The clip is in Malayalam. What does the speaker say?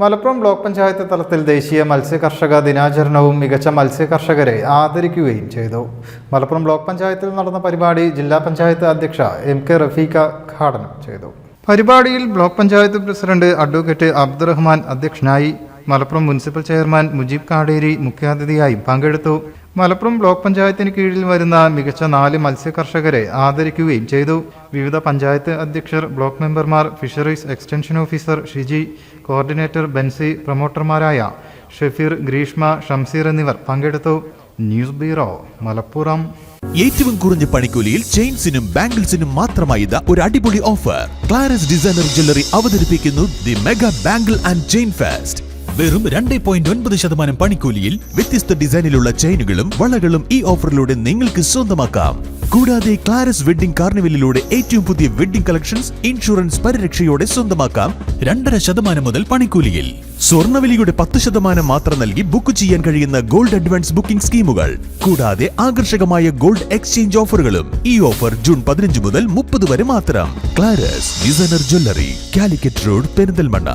മലപ്പുറം ബ്ലോക്ക് പഞ്ചായത്ത് തലത്തിൽ ദേശീയ മത്സ്യ കർഷക ദിനാചരണവും മികച്ച മത്സ്യ കർഷകരെ ആദരിക്കുകയും ചെയ്തു. മലപ്പുറം ബ്ലോക്ക് പഞ്ചായത്തിൽ നടന്ന പരിപാടി ജില്ലാ പഞ്ചായത്ത് അധ്യക്ഷ എം കെ റഫീഖ ഉദ്ഘാടനം ചെയ്തു. പരിപാടിയിൽ block panchayat president advocate Abdurahman അധ്യക്ഷനായി മലപ്പുറം മുനിസിപ്പൽ ചെയർമാൻ മുജീബ് കാടേരി മുഖ്യാതിഥിയായി പങ്കെടുത്തു. മലപ്പുറം ബ്ലോക്ക് പഞ്ചായത്തിന് കീഴിൽ വരുന്ന മികച്ച നാല് മത്സ്യ കർഷകരെ ആദരിക്കുകയും ചെയ്തു. വിവിധ പഞ്ചായത്ത് അധ്യക്ഷർ ബ്ലോക്ക് മെമ്പർമാർ fisheries extension officer Shiji coordinator Benzy പ്രൊമോട്ടർമാരായ Shefeer Greeshma Shamseer എന്നിവർ പങ്കെടുത്തു. News bureau Malappuram. ഏറ്റവും കുറഞ്ഞ പണിക്കൂലിയിൽ ചെയിൻസിനും ബാംഗിൾസിനും മാത്രമായി ഇതാ ഒരു അടിപൊളി ഓഫർ. ക്ലാരസ് ഡിസൈനർ ജ്വല്ലറി അവതരിപ്പിക്കുന്നു the mega bangle and chain fest. വെറും രണ്ട് പോയിന്റ് ഒൻപത് ശതമാനം പണിക്കൂലിയിൽ വ്യത്യസ്ത ഡിസൈനിലുള്ള ചെയിനുകളും വളകളും ഈ ഓഫറിലൂടെ നിങ്ങൾക്ക് സ്വന്തമാക്കാം. കൂടാതെ ക്ലാരസ് വെഡിംഗ് കാർണിവലിലൂടെ ഏറ്റവും പുതിയ വെഡിംഗ് കളക്ഷൻസ് ഇൻഷുറൻസ് പരിരക്ഷയോടെ സ്വന്തമാക്കാം രണ്ടര ശതമാനം മുതൽ പണിക്കൂലിയിൽ. സ്വർണവിലിയുടെ പത്ത് ശതമാനം മാത്രം നൽകി ബുക്ക് ചെയ്യാൻ കഴിയുന്ന ഗോൾഡ് അഡ്വാൻസ് ബുക്കിംഗ് സ്കീമുകൾ. കൂടാതെ ആകർഷകമായ ഗോൾഡ് എക്സ്ചേഞ്ച് ഓഫറുകളും ഈ ഓഫർ ജൂൺ പതിനഞ്ച് മുതൽ മുപ്പത് വരെ മാത്രം. Claras designer jewellery Calicut road Perinthalmanna.